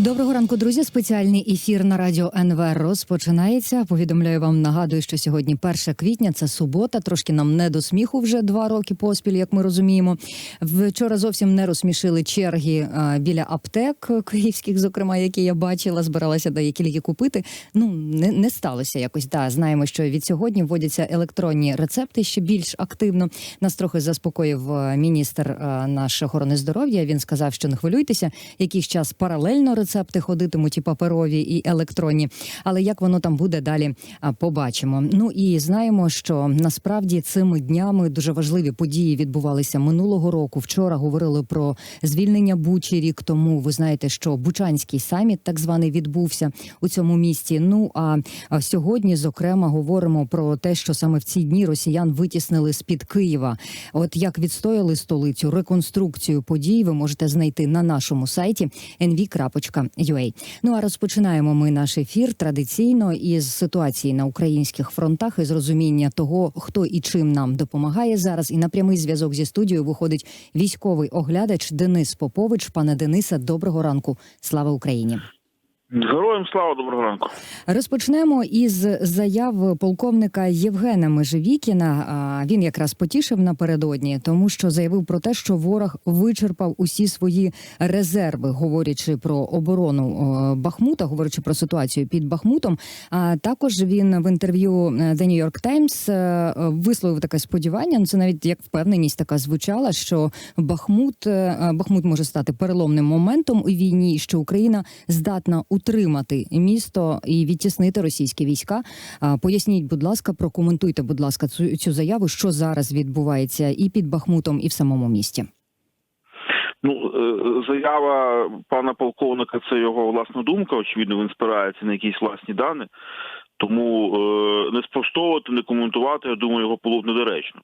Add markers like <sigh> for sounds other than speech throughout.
Доброго ранку, друзі. Спеціальний ефір на радіо НВ розпочинається. Повідомляю вам, нагадую, що сьогодні 1 квітня, це субота. Трошки нам не до сміху вже два роки поспіль, як ми розуміємо. Вчора зовсім не розсмішили черги біля аптек київських, зокрема, які я бачила, збиралася деякі ліки купити. Ну не, не сталося якось. Да, знаємо, що від сьогодні вводяться електронні рецепти ще більш активно. Нас трохи заспокоїв міністр а, наш охорони здоров'я. Він сказав, що не хвилюйтеся, якийсь час паралельно рецепти ходитимуть і паперові, і електронні. Але як воно там буде далі, побачимо. Ну і знаємо, що насправді цими днями дуже важливі події відбувалися минулого року. Вчора говорили про звільнення Бучі рік тому. Ви знаєте, що Бучанський саміт, так званий, відбувся у цьому місті. Ну а сьогодні, зокрема, говоримо про те, що саме в ці дні росіян витіснили з під Києва. От як відстояли столицю, реконструкцію подій ви можете знайти на нашому сайті nv.ua. Ну а розпочинаємо ми наш ефір традиційно із ситуації на українських фронтах і з розуміння того, хто і чим нам допомагає зараз. І на прямий зв'язок зі студією виходить військовий оглядач Денис Попович. Пане Дениса, доброго ранку. Слава Україні. Героям слава доброго ранку. Розпочнемо із заяв полковника Євгена Межевікіна. Він якраз потішив напередодні, тому що заявив про те, що ворог вичерпав усі свої резерви, говорячи про оборону Бахмута, говорячи про ситуацію під Бахмутом. А також він в інтерв'ю е, The New York Times е, висловив таке сподівання. Ну це навіть як впевненість така звучала, що Бахмут е, Бахмут може стати переломним моментом у війні, що Україна здатна утримати місто і відтіснити російські війська. Поясніть, будь ласка, прокоментуйте, будь ласка, цю, цю заяву, що зараз відбувається і під Бахмутом, і в самому місті. Ну е, заява пана полковника це його власна думка. Очевидно, він спирається на якісь власні дані. Тому е, не спростовувати, не коментувати. Я думаю, його було б недоречно.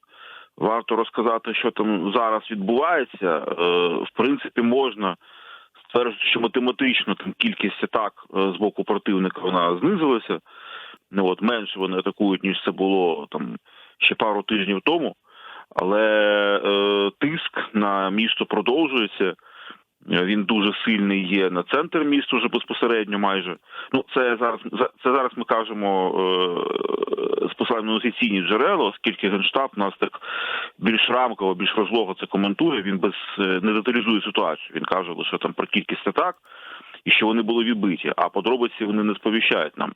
Варто розказати, що там зараз відбувається. Е, в принципі, можна стверджувати, що математично там кількість атак е, з боку противника вона знизилася. Ну от менше вони атакують ніж це було там ще пару тижнів тому. Але е, тиск на місто продовжується. Е, Він дуже сильний є на центр міста вже безпосередньо майже. Ну це зараз це зараз ми кажемо е, з посиланням на офіційні джерела, оскільки генштаб нас так більш рамково, більш розлого це коментує. Він без е, не деталізує ситуацію. Він каже лише там про кількість атак і що вони були відбиті. А подробиці вони не сповіщають нам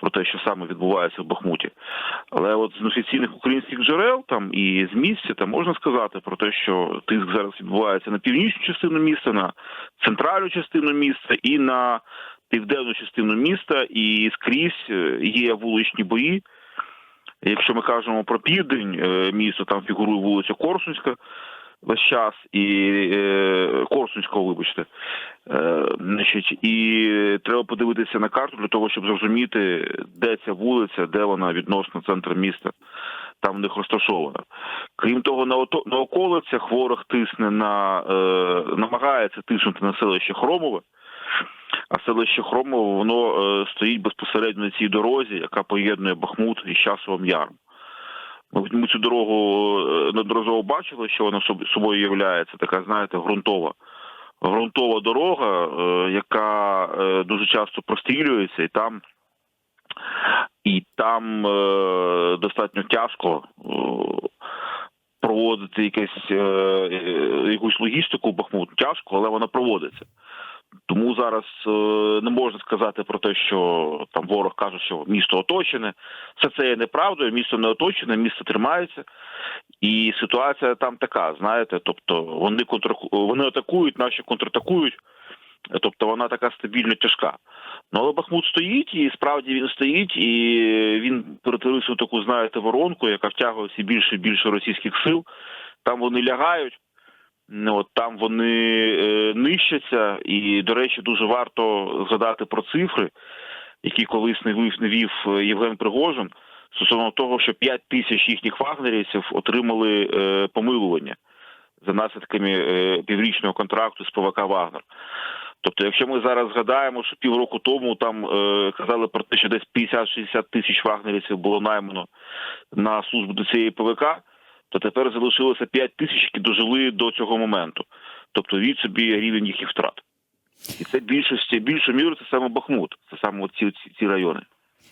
про те, що саме відбувається в Бахмуті. Але от з офіційних українських джерел там і з місця там можна сказати про те, що тиск зараз відбувається на північну частину міста, на центральну частину міста і на південну частину міста, і скрізь е, є вуличні бої. Якщо ми кажемо про південь е, міста, там фігурує вулиця Корсунська весь час і е, Корсунського, вибачте, е, значить, і треба подивитися на карту для того, щоб зрозуміти, де ця вулиця, де вона відносно центру міста. Там в них розташована. Крім того, на ото на околицях ворог тисне на е, намагається тиснути на селище Хромове, а селище Хромове воно е, стоїть безпосередньо на цій дорозі, яка поєднує Бахмут із Часовим Яром. Ми цю дорогу е, неодноразово бачили, що вона собою являється така, знаєте, ґрунтова. Грунтова дорога, е, яка е, дуже часто прострілюється, і там і там достатньо тяжко проводити якесь, якусь логістику Бахмут. Тяжко, але вона проводиться. Тому зараз е, не можна сказати про те, що там ворог каже, що місто оточене. Все це є неправдою. Місто не оточене, місто тримається, і ситуація там така. Знаєте, тобто вони контр... вони атакують, наші контратакують. Тобто вона така стабільно тяжка. Ну але Бахмут стоїть, і справді він стоїть, і він перетворився в таку, знаєте, воронку, яка втягує все більше і більше російських сил. Там вони лягають. Ну, от там вони е, нищаться, і до речі, дуже варто згадати про цифри, які колись не вів Євген Пригожин, стосовно того, що 5 тисяч їхніх вагнерівців отримали е, помилування за наслідками е, піврічного контракту з ПВК Вагнер. Тобто, якщо ми зараз згадаємо, що півроку тому там е, казали про те, що десь 50-60 тисяч вагнерівців було наймано на службу до цієї ПВК то тепер залишилося 5 тисяч, які дожили до цього моменту. Тобто від собі рівень їхніх втрат. І це більшості більше міру це саме Бахмут, це саме ці, ці райони.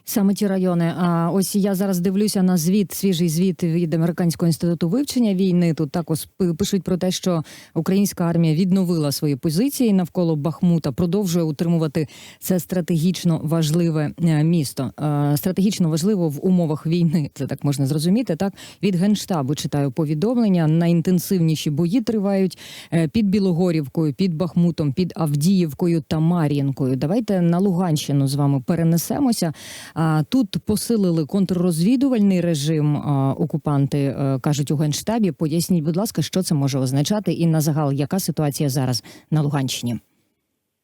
Саме ті райони. А ось я зараз дивлюся на звіт, свіжий звіт від Американського інституту вивчення війни. Тут також пишуть про те, що українська армія відновила свої позиції навколо Бахмута, продовжує утримувати це стратегічно важливе е, місто. Е, Стратегічно важливо в умовах війни. Це так можна зрозуміти. Так від генштабу читаю повідомлення. Найінтенсивніші бої тривають е, під Білогорівкою, під Бахмутом, під Авдіївкою та Мар'їнкою. Давайте на Луганщину з вами перенесемося. Тут посилили контррозвідувальний режим. Окупанти е, кажуть у генштабі. Поясніть, будь ласка, що це може означати, і на загал, яка ситуація зараз на Луганщині?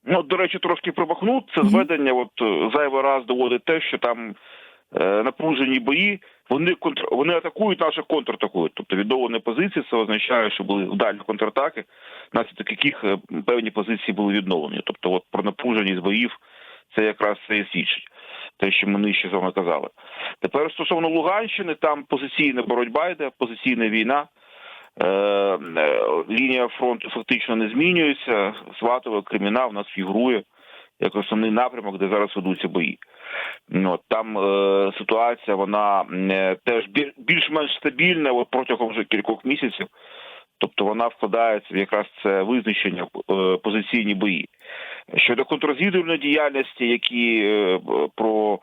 Ну, до речі, трошки про Бахмут. Це зведення, от е, зайвий раз доводить те, що там е, напружені бої. Вони контр... вони атакують, наші контратакують. Тобто відновлені позиції, це означає, що були вдалі контратаки, наслідок яких е, певні позиції були відновлені. Тобто, от про напруженість боїв це якраз це і свідчить. Те, що ми нижче з вами казали. Тепер стосовно Луганщини, там позиційна боротьба йде, позиційна війна. Е, е, лінія фронту фактично не змінюється. Сватове, Креміна в нас фігурує як основний напрямок, де зараз ведуться бої. Ну, там е, ситуація вона теж більш-менш стабільна от протягом вже кількох місяців. Тобто вона вкладається в якраз це визначення позиційні бої. Щодо контррозвідувальної діяльності, які е, про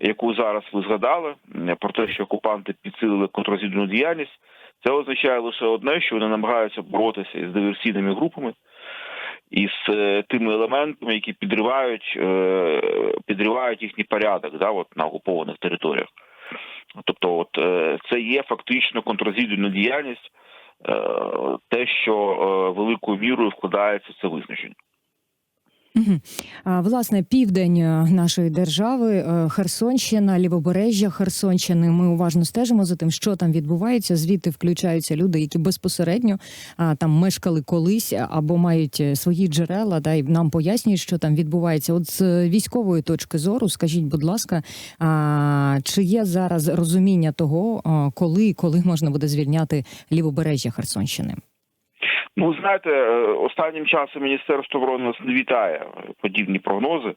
яку зараз ви згадали, е, про те, що окупанти підсилили контррозвідувальну діяльність, це означає лише одне, що вони намагаються боротися із диверсійними групами, із е, тими елементами, які підривають, підривають їхній порядок да, от, на окупованих територіях. Тобто, от це є фактично контррозвідувальна діяльність, те, що великою мірою вкладається в це визначення. А, Власне, південь е, нашої держави, е, Херсонщина, лівобережжя Херсонщини. Ми уважно стежимо за тим, що там відбувається. Звідти включаються люди, які безпосередньо там мешкали колись або мають е, свої джерела, да, і нам пояснюють, що там відбувається. От з е, військової точки зору, скажіть, будь ласка, чи є зараз розуміння того, коли, коли можна буде звільняти лівобережжя Херсонщини? Ну, знаєте, е, останнім часом Міністерство оборони нас не вітає подібні прогнози.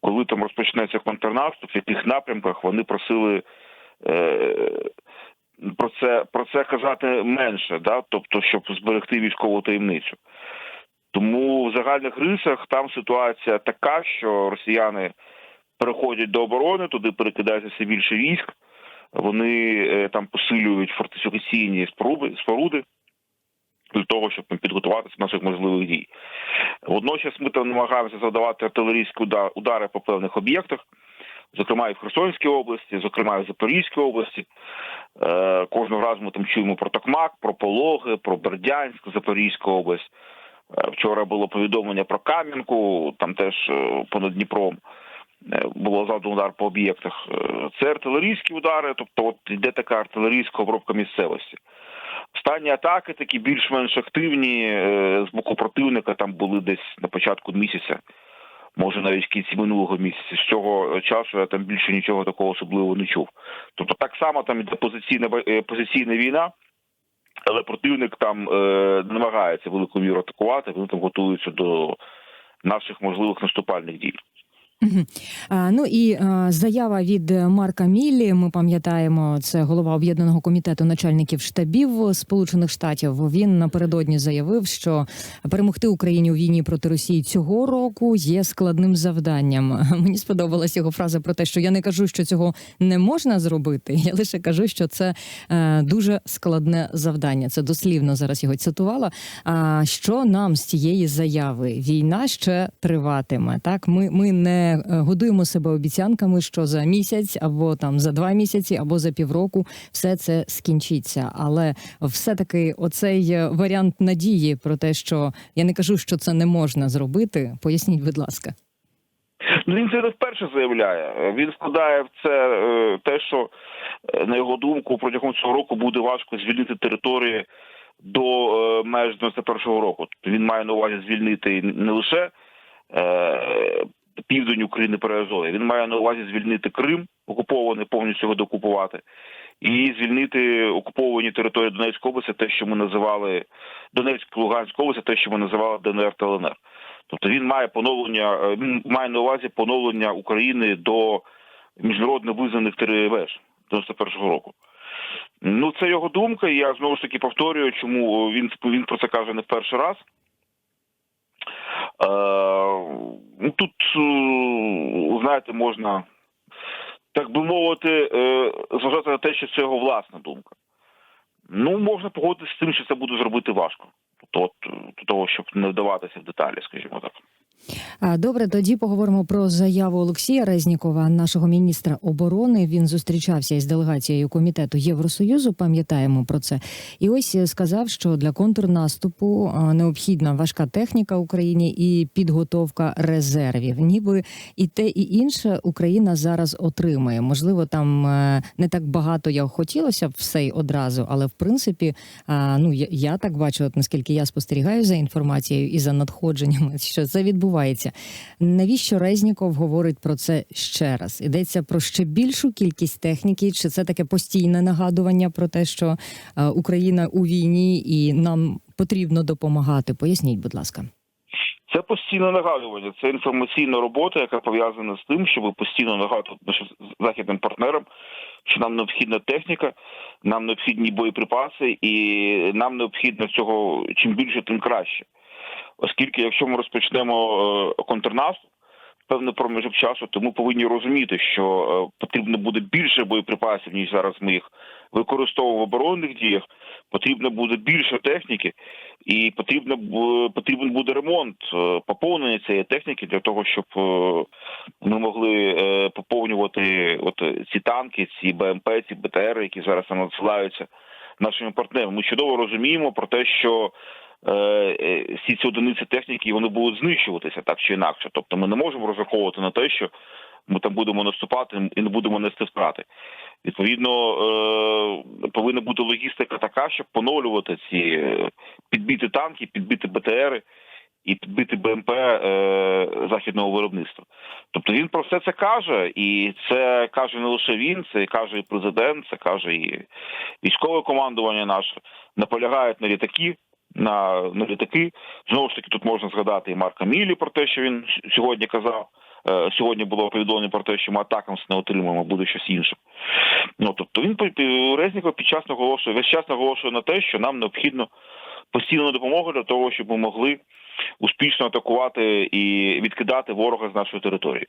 Коли там розпочнеться контрнаступ, в яких напрямках вони просили е, про це про це казати менше, да? тобто, щоб зберегти військову таємницю. Тому в загальних рисах там ситуація така, що росіяни переходять до оборони, туди перекидається все більше військ. Вони е, там посилюють фортифікаційні споруди для того, щоб підготуватися до наших можливих дій. Водночас ми там намагаємося завдавати артилерійські удари по певних об'єктах, зокрема і в Херсонській області, зокрема і в Запорізькій області. Е, кожного разу ми там чуємо про Токмак, про Пологи, про Бердянськ, Запорізьку область. Е, Вчора було повідомлення про Кам'янку, там теж е, понад Дніпром було завдано удар по об'єктах. Це артилерійські удари, тобто от йде така артилерійська обробка місцевості. Останні атаки такі більш-менш активні е, з боку противника там були десь на початку місяця, може навіть в кінці минулого місяця. З цього часу я там більше нічого такого особливого не чув. Тобто так само там іде позиційна е, позиційна війна, але противник там е, намагається велику міру атакувати, вони там готуються до наших можливих наступальних дій. Ну і заява від Марка Міллі. Ми пам'ятаємо, це голова об'єднаного комітету начальників штабів Сполучених Штатів. Він напередодні заявив, що перемогти Україні у війні проти Росії цього року є складним завданням. <laughs> Мені сподобалась його фраза про те, що я не кажу, що цього не можна зробити. Я лише кажу, що це е, дуже складне завдання. Це дослівно зараз його цитувала. А що нам з цієї заяви? Війна ще триватиме. Так, ми, ми не е, годуємо себе обіцянками, що за місяць або там за два місяці, або за півроку все це скінчиться. Але все-таки оцей е, варіант надії про те, що я не кажу, що це не можна зробити. Поясніть, будь ласка. Ну він це не вперше заявляє. Він вкладає в це е, те, що на його думку протягом цього року буде важко звільнити території до меж 91-го року. Він має на увазі звільнити не лише південь України Переазов'я, він має на увазі звільнити Крим, окупований, повністю його докупувати, і звільнити окуповані території Донецької області, те, що ми називали Донецьк, Луганська область, те, що ми називали ДНР та ЛНР. Тобто він має поновлення, е, він має на увазі поновлення України до міжнародно визнаних ТРВЕЖ 91-го року. Ну, це його думка, і я знову ж таки повторюю, чому він він про це каже не в перший раз. Е, ну, тут, е, знаєте, можна, так би мовити, е, зважати на те, що це його власна думка. Ну, можна погодитися з тим, що це буде зробити важко. Тобто, до того, щоб не вдаватися в деталі, скажімо так. Добре, тоді поговоримо про заяву Олексія Резнікова, нашого міністра оборони. Він зустрічався із делегацією комітету Євросоюзу. Пам'ятаємо про це. І ось сказав, що для контрнаступу необхідна важка техніка Україні і підготовка резервів. Ніби і те, і інше Україна зараз отримує. Можливо, там е, не так багато як хотілося б все й одразу, але в принципі, ну я так бачу, от наскільки я спостерігаю за інформацією і за надходженнями, <laughs> що це відбувається. Навіщо Резніков говорить про це ще раз? Йдеться про ще більшу кількість техніки, чи це таке постійне нагадування про те, що е, Україна у війні і нам потрібно допомагати? Поясніть, будь ласка. Це постійне нагадування, це інформаційна робота, яка пов'язана з тим, щоб постійно нагадувати нашим західним партнерам, що нам необхідна техніка, нам необхідні боєприпаси, і нам необхідно цього чим більше, тим краще. Оскільки, якщо ми розпочнемо е, контрнаступ, певний проміжок часу, то ми повинні розуміти, що е, потрібно буде більше боєприпасів, ніж зараз ми їх використовуємо в оборонних діях. Потрібно буде більше техніки, і потрібно потрібен буде ремонт е, поповнення цієї техніки для того, щоб ми могли поповнювати от ці танки, ці БМП, ці БТР, які зараз надсилаються нашими партнерами. Ми чудово розуміємо про те, що всі ці одиниці техніки вони будуть знищуватися так чи інакше. Тобто ми не можемо розраховувати на те, що ми там будемо наступати і не будемо нести втрати. Відповідно, е, повинна бути логістика така, щоб поновлювати ці е, підбіти танки, підбити БТРи і підбити БМП е, західного виробництва. Тобто він про все це каже, і це каже не лише він, це каже і президент, це каже і військове командування наше. Наполягають на літаки, на, на літаки. Знову ж таки, тут можна згадати і Марка Мілі про те, що він сьогодні казав. Е, Сьогодні було повідомлення про те, що ми атакам не отримаємо, буде щось інше. Ну тобто він Резніков під час наголошує, весь час наголошує на те, що нам необхідно постійна допомога для того, щоб ми могли успішно атакувати і відкидати ворога з нашої території.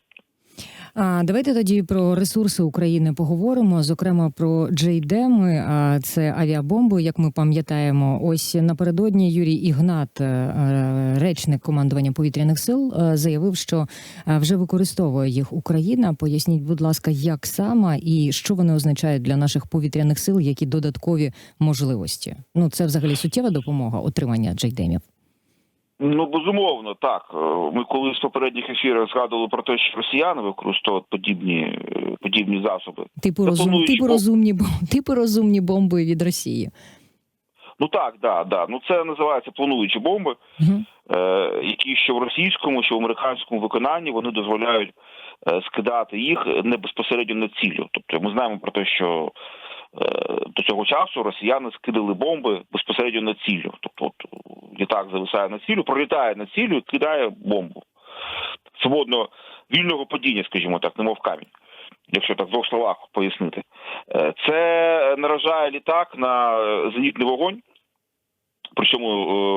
А давайте тоді про ресурси України поговоримо. Зокрема, про джейдеми. Це авіабомби, як ми пам'ятаємо. Ось напередодні Юрій Ігнат, е, е, речник командування повітряних сил, е, заявив, що вже використовує їх Україна. Поясніть, будь ласка, як саме і що вони означають для наших повітряних сил, які додаткові можливості? Ну це взагалі суттєва допомога отримання джейдемів. Ну безумовно, так. Е, Ми колись в попередніх ефірах згадували про те, що росіяни використовують подібні е, подібні засоби. Типу розум, типу розумні <laughs> типу розумні бомби від Росії. Ну так, да, да. Ну це називається плануючі бомби. Угу. е, які що в російському, що в американському виконанні вони дозволяють е, скидати їх не безпосередньо на цілю. Тобто ми знаємо про те, що до цього часу росіяни скидали бомби безпосередньо на цілю. Тобто от, літак зависає на цілю, пролітає на цілю і кидає бомбу. Свободно вільного падіння, скажімо так, немов камінь. Якщо так в двох словах пояснити, Е, це наражає літак на е, зенітний вогонь, причому,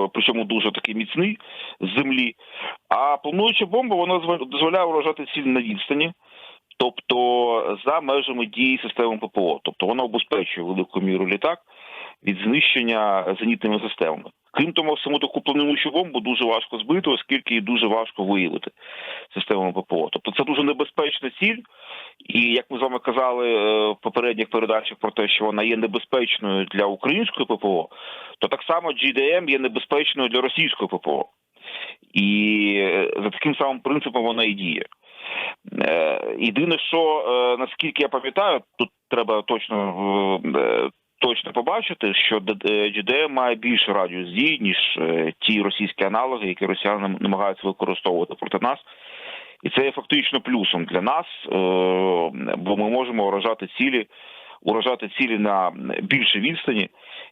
е, причому дуже такий міцний з землі. А плануюча бомба вона зв- дозволяє вражати ціль на відстані, тобто за межами дії системи ППО. Тобто вона обезпечує велику міру літак від знищення зенітними системами. Крім того, саму таку плануючу бомбу дуже важко збити, оскільки її дуже важко виявити системами ППО. Тобто це дуже небезпечна ціль, і як ми з вами казали е, в попередніх передачах про те, що вона є небезпечною для української ППО, то так само GDM є небезпечною для російської ППО. І е, за таким самим принципом вона і діє. Е, Єдине, що е, наскільки я пам'ятаю, тут треба точно е, точно побачити, що GDM має більше радіус дій, ніж ті російські аналоги, які росіяни намагаються використовувати проти нас. І це є фактично плюсом для нас, бо ми можемо уражати цілі, уражати цілі на більшій відстані,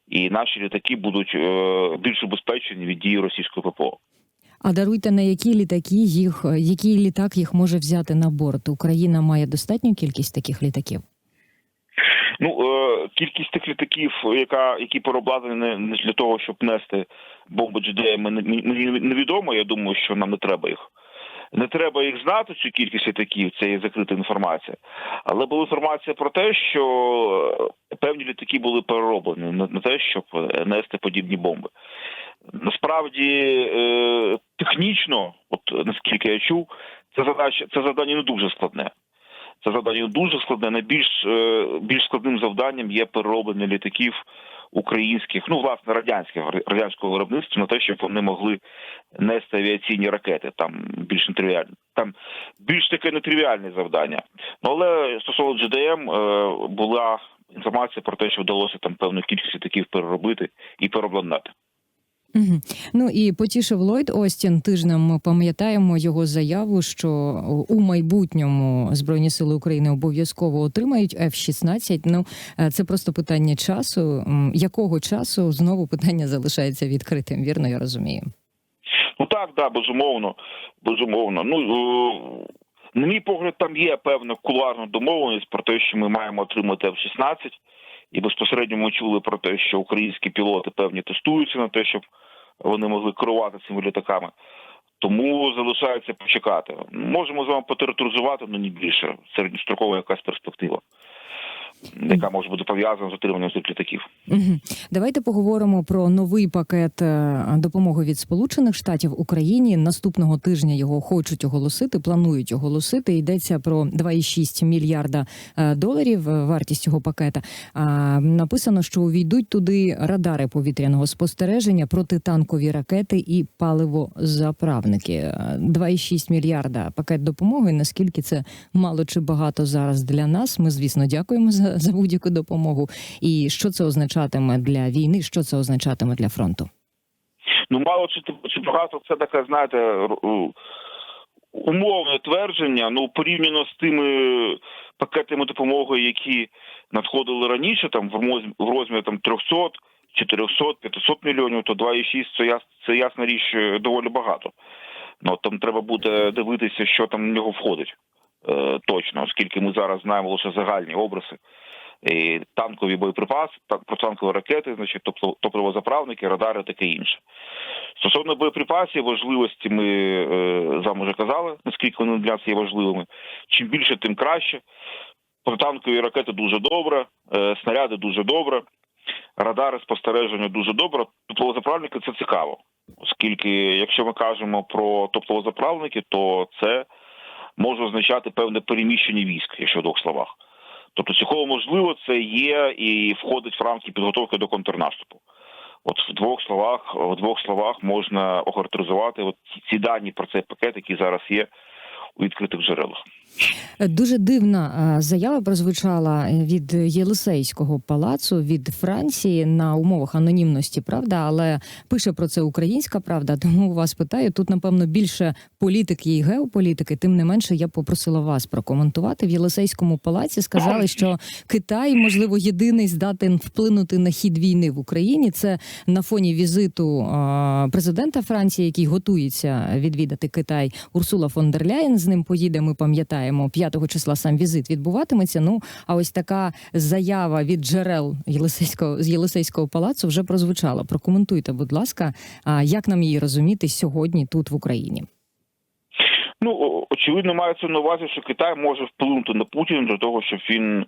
і наші літаки будуть більш убезпечені від дії російської ППО. А даруйте на які літаки їх, який літак їх може взяти на борт? Україна має достатню кількість таких літаків. Ну е, кількість тих літаків, яка які переобладнані для того, щоб нести бомби GDM, мені невідомо. Я думаю, що нам не треба їх. Не треба їх знати, цю кількість літаків, це є закрита інформація. Але була інформація про те, що е, певні літаки були перероблені на, те, щоб е, нести подібні бомби. Насправді, е, технічно, от наскільки я чув, це задача, це завдання не дуже складне. Це завдання дуже складне. Найбільш е, більш складним завданням є перероблення літаків українських, ну власне радянських радянського виробництва на те, щоб вони могли нести авіаційні ракети. Там більш нетривіальне. Там більш таке нетривіальне завдання. Ну але стосовно GDM е, була інформація про те, що вдалося там певну кількість літаків переробити і переобладнати. Угу. Ну і потішив Ллойд Остін тижнем. Ми пам'ятаємо його заяву, що у майбутньому збройні сили України обов'язково отримають F-16. Ну е, це просто питання часу. Якого часу знову питання залишається відкритим? Вірно, я розумію. Ну так, да, безумовно, безумовно. Ну е, на мій погляд, там є певна кулуарна домовленість про те, що ми маємо отримати F-16. І безпосередньо ми чули про те, що українські пілоти певні тестуються на те, щоб вони могли керувати цими літаками. Тому залишається почекати. Можемо з вами потероризувати, але не більше. Середньострокова якась перспектива, яка може бути пов'язана з отриманням цих літаків. Давайте поговоримо про новий пакет е, допомоги від Сполучених Штатів Україні. Наступного тижня його хочуть оголосити, планують оголосити. Йдеться про 2,6 мільярда е, доларів. е, Вартість цього пакета. Написано, що увійдуть туди радари повітряного спостереження, протитанкові ракети і паливозаправники. Е, 2,6 мільярда пакет допомоги. Наскільки це мало чи багато зараз для нас? Ми звісно дякуємо за, <laughs> за будь-яку допомогу. І що це означатиме для війни? Що це означатиме для фронту? Ну, мало чи, чи багато це таке, знаєте, умовне твердження. Ну, порівняно з тими пакетами допомоги, які надходили раніше, там в в розмірі там 300, 400, 500 мільйонів, то 2,6 це, яс, це ясна річ е, доволі багато. Ну, там треба буде дивитися, що там в нього входить. Е, точно, оскільки ми зараз знаємо лише загальні образи. І танкові боєприпаси, протитанкові ракети, значить, тобто топливозаправники, радари, таке інше. Стосовно боєприпасів, важливості ми е, з вами вже казали, наскільки вони для нас є важливими. Чим більше, тим краще. Протитанкові ракети дуже добре, е, снаряди дуже добре, радари спостереження дуже добре. Топливозаправники це цікаво, оскільки, якщо ми кажемо про топливозаправники, то це може означати певне переміщення військ, якщо в двох словах. Тобто цілком можливо це є і входить в рамки підготовки до контрнаступу. От в двох словах, в двох словах можна охарактеризувати от ці- дані про цей пакет, який зараз є у відкритих джерелах. Дуже дивна е, заява прозвучала від Єлисейського палацу від Франції на умовах анонімності, правда, але пише про це українська правда. <laughs> Тому вас питаю. Тут напевно більше політики і геополітики. Тим не менше, я попросила вас прокоментувати в Єлисейському палаці. Сказали, що Китай, можливо, єдиний здатен вплинути на хід війни в Україні. Це на фоні візиту е, президента Франції, який готується відвідати Китай. Урсула фон дер Ляєн з ним поїде. Ми пам'ятаємо, 5 числа сам візит відбуватиметься. Ну а ось така заява від джерел Єлисейського з Єлисейського палацу вже прозвучала. Прокоментуйте, будь ласка, як нам її розуміти сьогодні тут в Україні? Ну очевидно, мається на увазі, що Китай може вплинути на Путіна для того, щоб він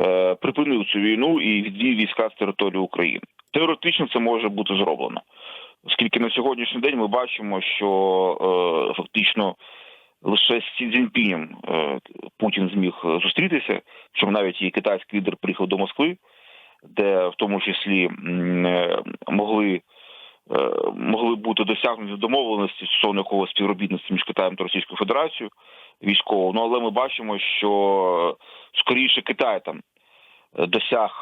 е, припинив цю війну і відвів війська з території України. Теоретично це може бути зроблено, оскільки на сьогоднішній день ми бачимо, що е, фактично лише з Сі Цзіньпінем е, Путін зміг е, зустрітися, що навіть і китайський лідер приїхав до Москви, де в тому числі е, могли могли бути досягнуті домовленості стосовно якогось співробітництва між Китаєм та Російською Федерацією військово. Ну але ми бачимо, що скоріше Китай там досяг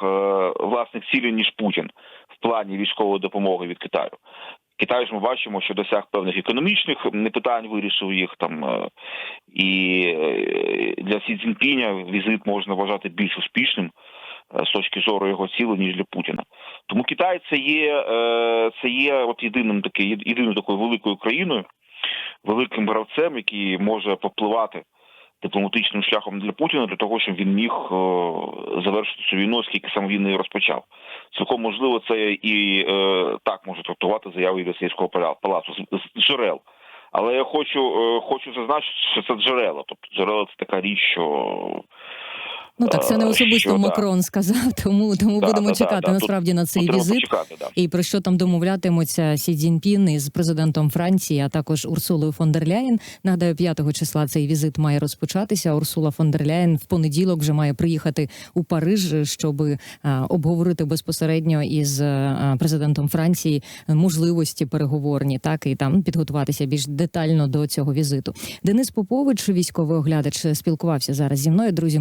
власних цілей ніж Путін в плані військової допомоги від Китаю. Китай ж ми бачимо, що досяг певних економічних питань, вирішив їх там. е, І е, для Сі Цзіньпіня візит можна вважати більш успішним е, з точки зору його цілей, ніж для Путіна. Тому Китай це є, це є от єдиним таки, єдиною такою великою країною, великим гравцем, який може попливати дипломатичним шляхом для Путіна для того, щоб він міг е, завершити цю війну, оскільки сам він її розпочав. Цілком можливо, це і е, так може трактувати заяви Єлисейського палацу з, джерел. Але я хочу, е, хочу зазначити, що це джерела. Тобто джерела це така річ, що Ну так це не е, особисто що, да. Макрон сказав, <laughs> тому тому Да, будемо да, да, чекати да. насправді на цей візит. почекати, да. І про що там домовлятимуться Сі Цзіньпін із президентом Франції, а також Урсулою фон дер Ляєн. Нагадаю, 5 числа цей візит має розпочатися. Урсула фон дер Ляєн в понеділок вже має приїхати у Париж, щоб а, обговорити безпосередньо із а, президентом Франції можливості переговорні, так і там підготуватися більш детально до цього візиту. Денис Попович, військовий оглядач, спілкувався зараз зі мною. Друзі,